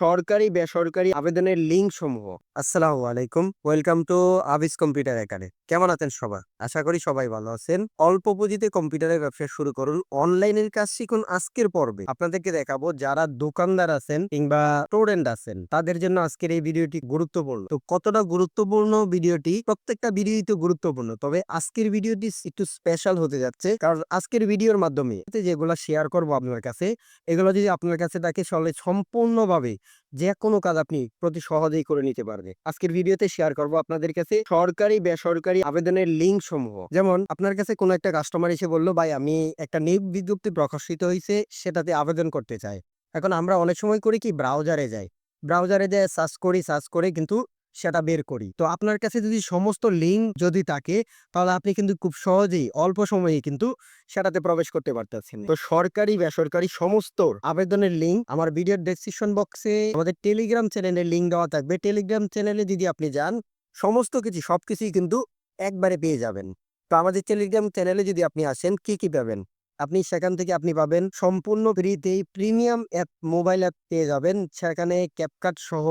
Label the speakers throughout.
Speaker 1: সরকারি, বেসরকারি আবেদনের লিঙ্ক সমূহ আসসালামু আলাইকুম, welcome to Abis computer academy. কেমন আছেন সবাই? আশা করি সবাই ভালো আছেন। অল্প পুঁজিতে কম্পিউটারের ব্যবসা শুরু করুন। অনলাইনের কাজ শিখুন আজকের পর্বে। আপনাদেরকে দেখাবো যারা দোকানদার আছেন কিংবা স্টুডেন্ট আছেন, তাদের জন্য আজকের এই ভিডিওটি গুরুত্বপূর্ণ। তো কতটা গুরুত্বপূর্ণ ভিডিওটি? প্রত্যেকটা ভিডিওই তো গুরুত্বপূর্ণ। তবে আজকের ভিডিওটি একটু স্পেশাল হতে যাচ্ছে। কারণ আজকের ভিডিওর মাধ্যমে যেগুলো শেয়ার করব আপনার কাছে, এগুলো যদি আপনার কাছে থাকে সম্পূর্ণভাবে যে কোনো কাজ আপনি প্রতি সহজেই করে নিতে পারবে। আজকের ভিডিওতে শেয়ার করব আপনাদের কাছে সরকারি, বেসরকারি আবেদনের লিঙ্ক সমূহ যেমন, আপনার কাছে কোনো একটা কাস্টমার এসে বলল, ভাই, আমি একটা নিয়োগ বিজ্ঞপ্তি প্রকাশিত হয়েছে সেটাতে আবেদন করতে চাই। এখন আমরা অনেক সময় করি কি ব্রাউজারে যাই। ব্রাউজারে যায় সার্চ করি সার্চ করে কিন্তু সেটা বের করি। তো আপনার কাছে যদি সমস্ত লিঙ্ক যদি থাকে, তাহলে আপনি কিন্তু খুব সহজেই, অল্প সময়ে কিন্তু সেটাতে প্রবেশ করতে পারতেছেন। তো সরকারি, বেসরকারি সমস্ত আবেদনের লিঙ্ক আমার ভিডিওর ডেসক্রিপশন বক্সে আমাদের টেলিগ্রাম চ্যানেলের লিঙ্ক দেওয়া থাকবে। টেলিগ্রাম চ্যানেলে যদি আপনি যান, সমস্ত কিছু, সবকিছুই কিন্তু একবারে পেয়ে যাবেন। তো আমাদের টেলিগ্রাম চ্যানেলে যদি আপনি আসেন, কি কি পাবেন? আপনি সেখান থেকে আপনি পাবেন, সম্পূর্ণ ফ্রিতেই প্রিমিয়াম অ্যাপ মোবাইল অ্যাপ পেয়ে যাবেন। সেখানে ক্যাপকাট সহ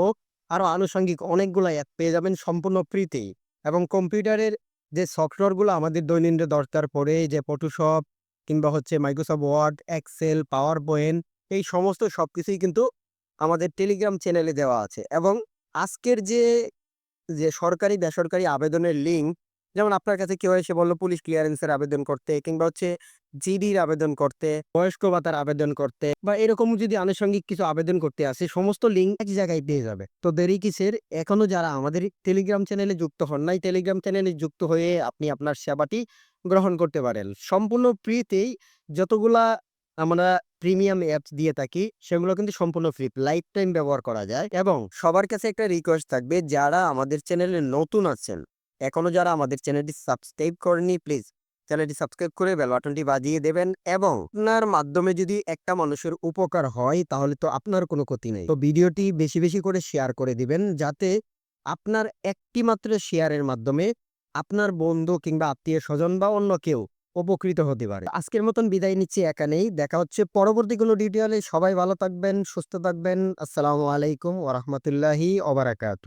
Speaker 1: আরও আনুষঙ্গিক অনেকগুলো অ্যাপ পেয়ে যাবেন সম্পূর্ণ ফ্রিতেই এবং কম্পিউটারের যে সফটওয়্যারগুলো আমাদের দৈনন্দিন দরকার পড়ে যে ফটোশপ কিংবা হচ্ছে Microsoft Word Excel PowerPoint এই সমস্ত সব কিছুই কিন্তু আমাদের টেলিগ্রাম চ্যানেলে দেওয়া আছে। এবং আজকের যে যে সরকারি বেসরকারি আবেদনের লিঙ্ক যেমন আপনার কাছে কেউ এসে বলল পুলিশ ক্লিয়ারেন্সের আবেদন করতে কিংবা হচ্ছে জিডির আবেদন করতে, বয়স্ক ভাতার আবেদন করতে বা এরকম যদি আনুষঙ্গিক কিছু আবেদন করতে আসে, সমস্ত লিঙ্ক এক জায়গায় পেয়ে যাবে। তো দেরি কিসের? এখনও যারা আমাদের টেলিগ্রাম চ্যানেলে যুক্ত হন নাই টেলিগ্রাম চ্যানেলে যুক্ত হয়ে আপনি আপনার সেবাটি গ্রহণ করতে পারেন। সম্পূর্ণ ফ্রিতেই যতগুলা আমরা প্রিমিয়াম অ্যাপস দিয়ে থাকি, সেগুলো কিন্তু সম্পূর্ণ ফ্রি লাইফ টাইম ব্যবহার করা যায় এবং সবার কাছে একটা রিকোয়েস্ট থাকবে, যারা আমাদের চ্যানেলে নতুন আছেন এখনও যারা আমাদের চ্যানেলটি সাবস্ক্রাইব করেনি প্লিজ চ্যানেলটি সাবস্ক্রাইব করে বেল বাটনটি বাজিয়ে দেবেন এবং আপনার মাধ্যমে যদি একটা মানুষের উপকার হয়, তাহলে তো আপনার কোনো ক্ষতি নেই। তো ভিডিওটি বেশি বেশি করে শেয়ার করে দিবেন যাতে আপনার একটি মাত্র শেয়ারের মাধ্যমে আপনার বন্ধু কিংবা আত্মীয় স্বজন বা অন্য কেউ উপকৃত হতে পারে। আজকের মতন বিদায় নিচ্ছি এখানেই। দেখা হচ্ছে পরবর্তী কোনো ডিটেলে সবাই ভালো থাকবেন, সুস্থ থাকবেন। আসসালামু আলাইকুম ওরহমতুল্লাহি ওবারাকাতু